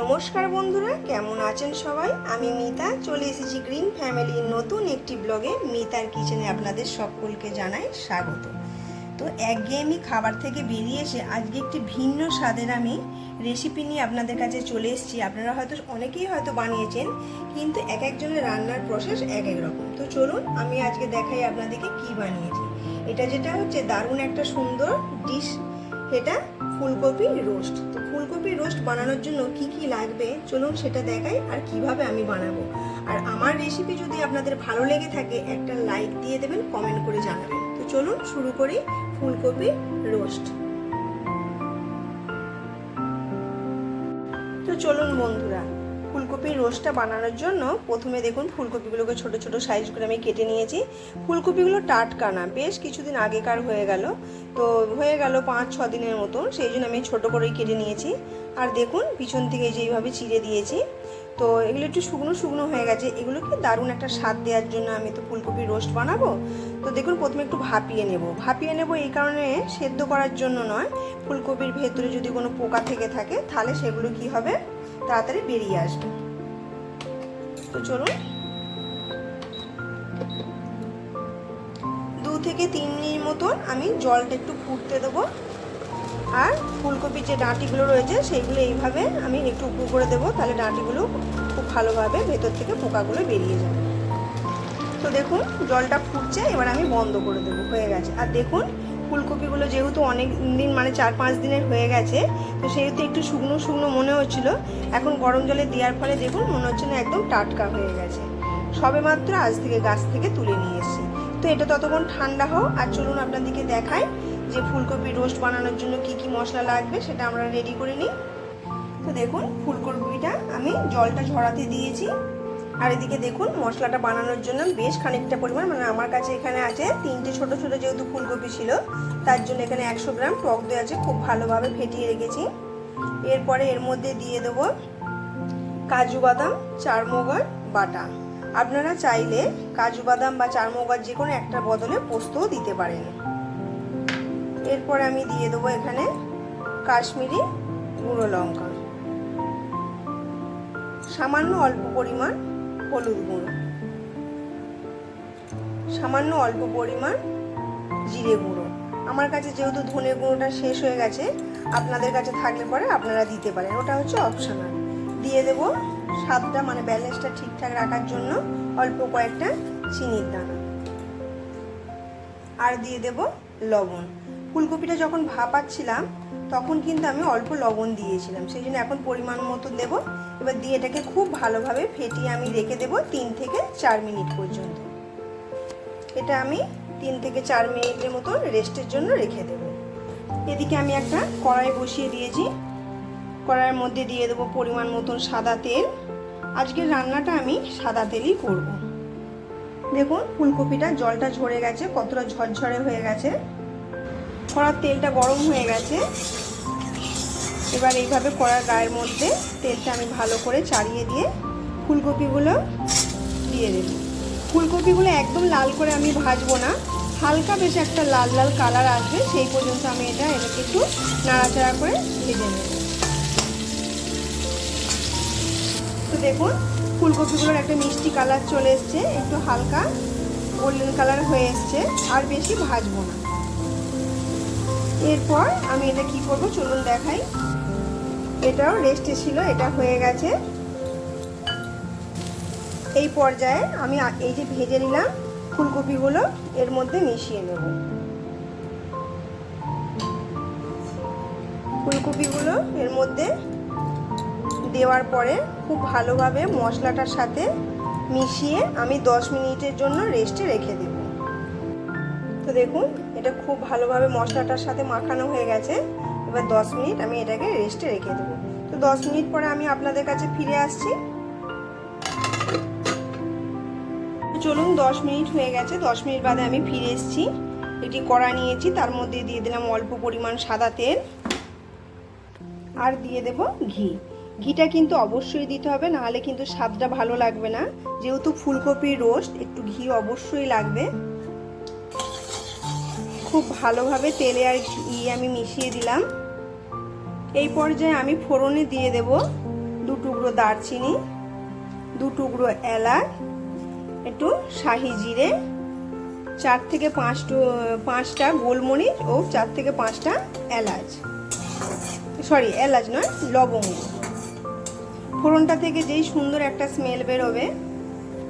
নমস্কার বন্ধুরা, কেমন আছেন সবাই? আমি মিতা, চলে এসেছি গ্রিন ফ্যামিলির নতুন একটি ব্লগে মিতার কিচেনে আপনাদের সকলকে জানাই স্বাগত। তো একঘেয়েমি খাবার থেকে বেরিয়ে এসে আজকে একটি ভিন্ন স্বাদের আমি রেসিপি নিয়ে আপনাদের কাছে চলে এসেছি। আপনারা হয়তো অনেকেই হয়তো বানিয়েছেন, কিন্তু এক একজনের রান্নার প্রসেস এক এক রকম। তো চলুন, আমি আজকে দেখাই আপনাদেরকে কি বানিয়েছি। এটা যেটা হচ্ছে দারুণ একটা সুন্দর ডিশ এটা ফুলকপি রোস্ট। তো ফুলকপি রোস্ট বানানোর জন্য কি কি লাগবে? চলুন সেটা দেখাই আর কীভাবে আমি বানাবো। আর আমার রেসিপি যদি আপনাদের ভালো লেগে থাকে, একটা লাইক দিয়ে দেবেন কমেন্ট করে জানাবেন। তো চলুন শুরু করি ফুলকপি রোস্ট। তো চলুন বন্ধুরা ফুলকপির রোস্টটা বানানোর জন্য প্রথমে দেখুন ফুলকপিগুলোকে ছোট ছোট সাইজ করে আমি কেটে নিয়েছি। ফুলকপিগুলো টাটকা না, বেশ কিছুদিন আগেকার হয়ে গেল। তো হয়ে গেল পাঁচ, ছ দিনের মতন, সেই জন্য আমি ছোট করেই কেটে নিয়েছি। আর দেখুন পিছন থেকে যেইভাবে চিড়ে দিয়েছি, তো এগুলো একটু শুকনো শুকনো হয়ে গেছে। এগুলোকে দারুণ একটা স্বাদ দেওয়ার জন্য আমি তো ফুলকপির রোস্ট বানাবো। তো দেখুন প্রথমে একটু ভাপিয়ে নেব। ভাপিয়ে নেব এই কারণে সেদ্ধ করার জন্য নয়, ফুলকপির ভেতরে যদি কোনো পোকা থেকে থাকে, তাহলে সেগুলো কি হবে? তাড়াতাড়ি বেরিয়ে আসবে। তো চলুন। দু থেকে তিন মিনিট মতন আমি জলটা একটু ফুটতে দেবো। আর ফুলকপির যে ডাঁটিগুলো রয়েছে, সেইগুলো এইভাবে আমি একটু উপুর করে দেবো, তাহলে ডাঁটিগুলো খুব ভালোভাবে ভেতর থেকে পোকাগুলো বেরিয়ে যাবে। তো দেখুন, জলটা ফুটছে, এবার আমি বন্ধ করে দেবো, হয়ে গেছে। আর দেখুন ফুলকপিগুলো যেহেতু অনেক দিন মানে চার পাঁচ দিনের হয়ে গেছে, তো সেহেতু একটু শুকনো শুকনো মনে হচ্ছিল। এখন গরম জলে দেওয়ার ফলে দেখুন মনে হচ্ছে না একদম টাটকা হয়ে গেছে। সবে মাত্র আজ থেকে গাছ থেকে তুলে নিয়ে এসেছি। তো এটা ততক্ষণ ঠান্ডা হোক, আর চলুন আপনাদেরকে দেখাই যে ফুলকপি রোস্ট বানানোর জন্য কি কি মশলা লাগবে, সেটা আমরা রেডি করে নিই। তো দেখুন, ফুলকপিটা আমি জলটা ঝরাতে দিয়েছি। আর এদিকে দেখুন, মশলাটা বানানোর জন্য বেশ খানিকটা পরিমাণ মানে আমার কাছে এখানে আছে তিনটে ছোট ছোট যেহেতু ফুলকপি ছিল, তার জন্য এখানে একশো গ্রাম টক দই আছে, খুব ভালোভাবে ফেটিয়ে রেখেছি। এরপরে এর মধ্যে দিয়ে দেব কাজু বাদাম চারমগজ বাটা। আপনারা চাইলে কাজু বাদাম বা চারমগজ যে কোনো একটা বদলে পোস্তও দিতে পারেন। এরপরে আমি দিয়ে দেবো এখানে কাশ্মীরি গুঁড়ো লঙ্কা। সামান্য অল্প পরিমাণ হলুদ গুঁড়ো। সামান্য অল্প পরিমাণ জিরে গুঁড়ো। আমার কাছে যেহেতু ধনে গুঁড়োটা শেষ হয়ে গেছে, আপনাদের কাছে থাকলে পরে আপনারা দিতে পারেন। ওটা হচ্ছে অপশনাল দিয়ে দেব স্বাদটা মানে ব্যালেন্সটা ঠিকঠাক রাখার জন্য অল্প কয়েকটা চিনির দানা। আর দিয়ে দেব লবণ। ফুলকপিটা যখন ভাপাচ্ছিলাম তখন কিন্তু আমি অল্প লবণ দিয়েছিলাম। সেই জন্য এখন পরিমাণ মতো দেব। এবার দিয়ে এটাকে খুব ভালোভাবে ফেটিয়ে আমি রেখে দেব তিন থেকে চার মিনিট পর্যন্ত। এটা আমি তিন থেকে চার মিনিটের মতো রেস্টের জন্য রেখে দেব। এদিকে আমি একটা কড়াই বসিয়ে দিয়েছি। কড়াইয়ের মধ্যে দিয়ে দেবো পরিমাণ মতন সাদা তেল। আজকের রান্নাটা আমি সাদা তেলই করব। দেখুন, ফুলকপিটা জলটা ঝরে গেছে, কতটা ঝরঝরে হয়ে গেছে। কড়ার তেলটা গরম হয়ে গেছে। এবার এইভাবে কড়ার গায়ের মধ্যে তেলটা আমি ভালো করে চাড়িয়ে দিয়ে ফুলকপিগুলো দিয়ে দেব। ফুলকপিগুলো একদম লাল করে আমি ভাজবো না, হালকা বেশ একটা লাল লাল কালার আসবে, সেই পর্যন্ত আমি এটা এটাকে একটু নাড়াচাড়া করে ভেজে নেব। তো দেখুন, ফুলকপিগুলোর একটা মিষ্টি কালার চলে এসছে, একটু হালকা গোল্ডেন কালার হয়ে এসছে, আর বেশি ভাজবো না। এরপর আমি এটা কি করব? চলুন দেখাই। এটাও রেস্টে ছিল, এটা হয়ে গেছে। এই পর্যায়ে আমি এই যে ভেজে নিলাম ফুলকপিগুলো, এর মধ্যে মিশিয়ে নেব। ফুলকপিগুলো এর মধ্যে দেওয়ার পরে খুব ভালোভাবে মশলাটার সাথে মিশিয়ে আমি দশ মিনিটের জন্য রেস্টে রেখে দেব। তো দেখুন এটা খুব ভালোভাবে মশলাটার সাথে মাখানো হয়ে গেছে। এবার দশ মিনিট আমি এটাকে রেস্টে রেখে দেবো। তো দশ মিনিট পরে আমি আপনাদের কাছে ফিরে আসছি। চলুন, দশ মিনিট হয়ে গেছে। দশ মিনিট বাদে আমি ফিরে এসেছি। একটি কড়া নিয়েছি, তার মধ্যে দিয়ে দিলাম অল্প পরিমাণ সাদা তেল। আর দিয়ে দেব ঘি। ঘিটা কিন্তু অবশ্যই দিতে হবে, নাহলে কিন্তু স্বাদটা ভালো লাগবে না। যেহেতু ফুলকপির রোস্ট, একটু ঘি অবশ্যই লাগবে। খুব ভালোভাবে তেলে আর ঘি আমি মিশিয়ে দিলাম। এই পর্যায়ে আমি ফোড়নে দিয়ে দেব দু টুকরো দারচিনি, দু টুকরো এলাচ, একটু শাহি জিরে, চার থেকে পাঁচ পাঁচটা গোলমরিচ ও চার থেকে পাঁচটা এলাচ। সরি, এলাচ নয়, লবঙ্গ। ফোড়নটা থেকে যেই সুন্দর একটা স্মেল বেরোবে,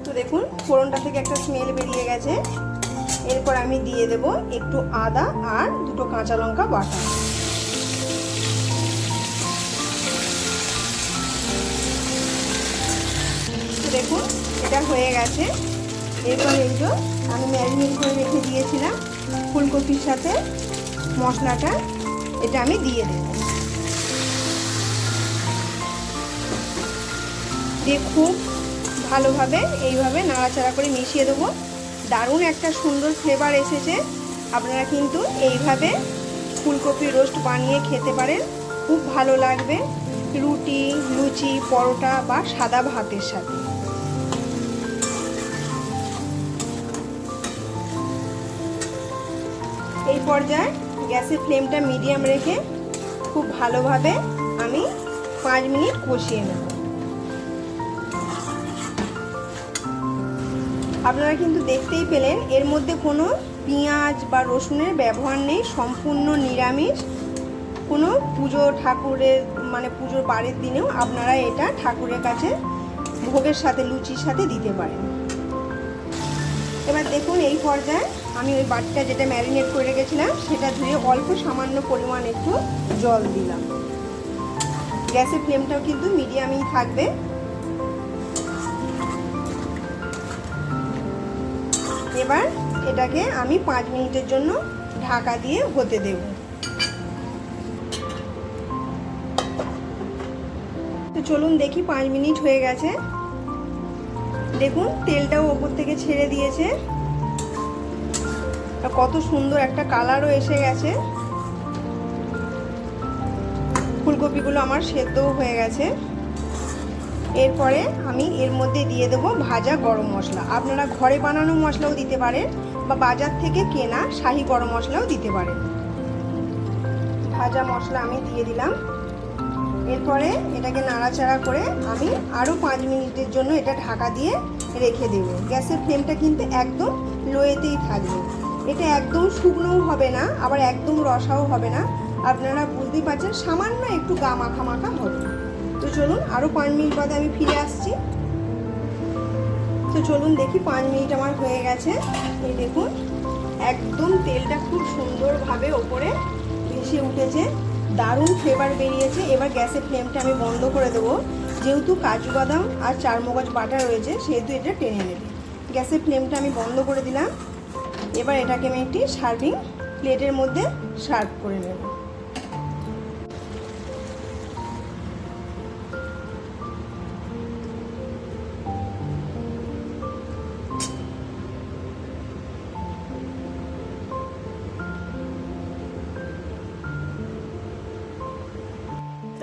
তো দেখুন, ফোড়নটা থেকে একটা স্মেল বেরিয়ে গেছে। এরপর আমি দিয়ে দেব একটু আদা আর দুটো কাঁচা লঙ্কা বাটা। দেখুন, এটা হয়ে গেছে। এরপর এইগুলো আমি ম্যারিনেট করে রেখে দিয়েছিলাম ফুলকপির সাথে মশলাটা, এটা আমি দিয়ে দেব। দিয়ে খুব ভালোভাবে এইভাবে নাড়াচাড়া করে মিশিয়ে দেবো। দারুণ একটা সুন্দর ফ্লেভার এসেছে। আপনারা কিন্তু এইভাবে ফুলকপি রোস্ট বানিয়ে খেতে পারেন। খুব ভালো লাগবে রুটি, লুচি, পরোটা বা সাদা ভাতের সাথে। এই পর্যায়ে গ্যাসের ফ্লেমটা মিডিয়াম রেখে খুব ভালোভাবে আমি পাঁচ মিনিট কষিয়ে নেব। আপনারা কিন্তু দেখতেই পেলেন, এর মধ্যে কোনো পেঁয়াজ বা রসুনের ব্যবহার নেই, সম্পূর্ণ নিরামিষ। কোনো পুজো ঠাকুরের মানে পুজোর বাড়ির দিনেও আপনারা এটা ঠাকুরের কাছে ভোগের সাথে, লুচির সাথে দিতে পারেন। এবার দেখুন এই পর্যায়ে আমি ওই বাটিটা যেটা ম্যারিনেট করে রেখেছিলাম, সেটা ধুয়ে অল্প সামান্য পরিমাণ একটু জল দিলাম। গ্যাসের ফ্লেমটাও কিন্তু মিডিয়ামই থাকবে। এবার এটাকে আমি পাঁচ মিনিটের জন্য ঢাকা দিয়ে হতে দেব। তো চলুন দেখি পাঁচ মিনিট হয়ে গেছে। দেখুন, তেলটাও ওপর থেকে ছেড়ে দিয়েছে। কত সুন্দর একটা কালারও এসে গেছে। ফুলকপিগুলো আমার সেদ্ধও হয়ে গেছে। এরপরে আমি এর মধ্যে দিয়ে দেবো ভাজা গরম মশলা। আপনারা ঘরে বানানো মশলাও দিতে পারেন বা বাজার থেকে কেনা শাহি গরম মশলাও দিতে পারেন। ভাজা মশলা আমি দিয়ে দিলাম। এরপরে এটাকে নাড়াচাড়া করে আমি আরও পাঁচ মিনিটের জন্য এটা ঢাকা দিয়ে রেখে দেব। গ্যাসের ফ্লেমটা কিন্তু একদম লোয়েতেই থাকবে। এটা একদম শুকনোও হবে না, আবার একদম রসাও হবে না। আপনারা বুঝতেই পারছেন, সামান্য একটু গা মাখা মাখা হবে। চলুন আরও পাঁচ মিনিট বাদে আমি ফিরে আসছি। তো চলুন দেখি, পাঁচ মিনিট আমার হয়ে গেছে। এই দেখুন, একদম তেলটা খুব সুন্দরভাবে ওপরে ভেসে উঠেছে। দারুণ ফ্লেভার বেরিয়েছে। এবার গ্যাসের ফ্লেমটা আমি বন্ধ করে দেবো। যেহেতু কাজু বাদাম আর চারমগজ বাটা রয়েছে, সেহেতু এটা টেনে নেবে। গ্যাসের ফ্লেমটা আমি বন্ধ করে দিলাম। এবার এটাকে আমি একটি সার্ভিং প্লেটের মধ্যে সার্ভ করে নেব।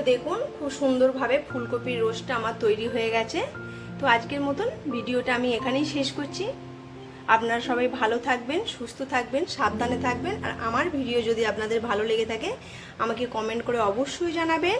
তো দেখুন, খুব সুন্দরভাবে ফুলকপির রোস্টটা আমার তৈরি হয়ে গেছে। তো আজকের মতন ভিডিওটা আমি এখানেই শেষ করছি। আপনারা সবাই ভালো থাকবেন, সুস্থ থাকবেন, সাবধানে থাকবেন। আর আমার ভিডিও যদি আপনাদের ভালো লেগে থাকে, আমাকে কমেন্ট করে অবশ্যই জানাবেন।